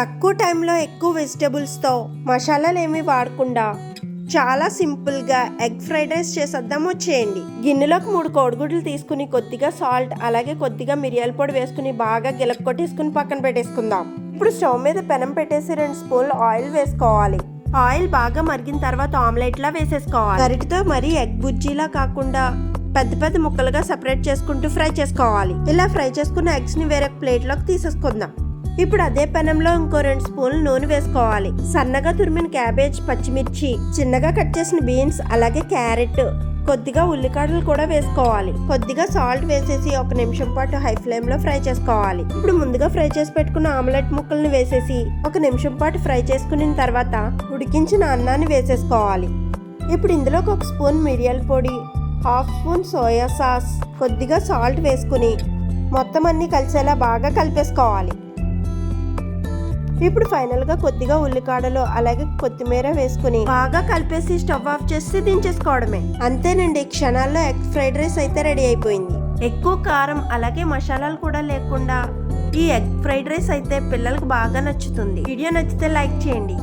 తక్కువ టైంలో ఎక్కువ వెజిటేబుల్స్తో మసాలాలు ఏమీ వాడకుండా చాలా సింపుల్గా ఎగ్ ఫ్రైడ్ రైస్ చేసేద్దాం వచ్చేయండి. గిన్నెలోకి మూడు కోడిగుడ్లు తీసుకుని కొద్దిగా సాల్ట్ అలాగే కొద్దిగా మిరియాల పొడి వేసుకుని బాగా గిలక కొట్టేసుకుని పక్కన పెట్టేసుకుందాం. ఇప్పుడు స్టవ్ మీద పెనం పెట్టేసి రెండు స్పూన్లు ఆయిల్ వేసుకోవాలి. ఆయిల్ బాగా మరిగిన తర్వాత ఆమ్లెట్ లా వేసేసుకోవాలి. గరిటితో మరీ ఎగ్ బుజ్జీలా కాకుండా పెద్ద పెద్ద ముక్కలుగా సెపరేట్ చేసుకుంటూ ఫ్రై చేసుకోవాలి. ఇలా ఫ్రై చేసుకున్న ఎగ్స్ని వేరే ప్లేట్లోకి తీసేసుకుందాం. ఇప్పుడు అదే పెనంలో ఇంకో రెండు స్పూన్లు నూనె వేసుకోవాలి. సన్నగా తురిమిన క్యాబేజ్ పచ్చిమిర్చి చిన్నగా కట్ చేసిన బీన్స్ అలాగే క్యారెట్ కొద్దిగా ఉల్లికాడలు కూడా వేసుకోవాలి. కొద్దిగా సాల్ట్ వేసేసి ఒక నిమిషం పాటు హై ఫ్లేమ్లో ఫ్రై చేసుకోవాలి. ఇప్పుడు ముందుగా ఫ్రై చేసి పెట్టుకున్న ఆమ్లెట్ ముక్కల్ని వేసేసి ఒక నిమిషం పాటు ఫ్రై చేసుకున్న తర్వాత ఉడికించిన అన్నాన్ని వేసేసుకోవాలి. ఇప్పుడు ఇందులోకి ఒక స్పూన్ మిరియాల పొడి హాఫ్ స్పూన్ సోయా సాస్ కొద్దిగా సాల్ట్ వేసుకుని మొత్తం అన్ని కలిసేలా బాగా కలిపేసుకోవాలి. ఇప్పుడు ఫైనల్గా కొద్దిగా ఉల్లికాడలు అలాగే కొత్తిమీర వేసుకుని బాగా కలిపేసి స్టవ్ ఆఫ్ చేసి దించేసుకోవడమే. అంతేనండి క్షణాల్లో ఎగ్ ఫ్రైడ్ రైస్ అయితే రెడీ అయిపోయింది. ఎక్కువ కారం అలాగే మసాలాలు కూడా లేకుండా ఈ ఎగ్ ఫ్రైడ్ రైస్ అయితే పిల్లలకు బాగా నచ్చుతుంది. వీడియో నచ్చితే లైక్ చేయండి.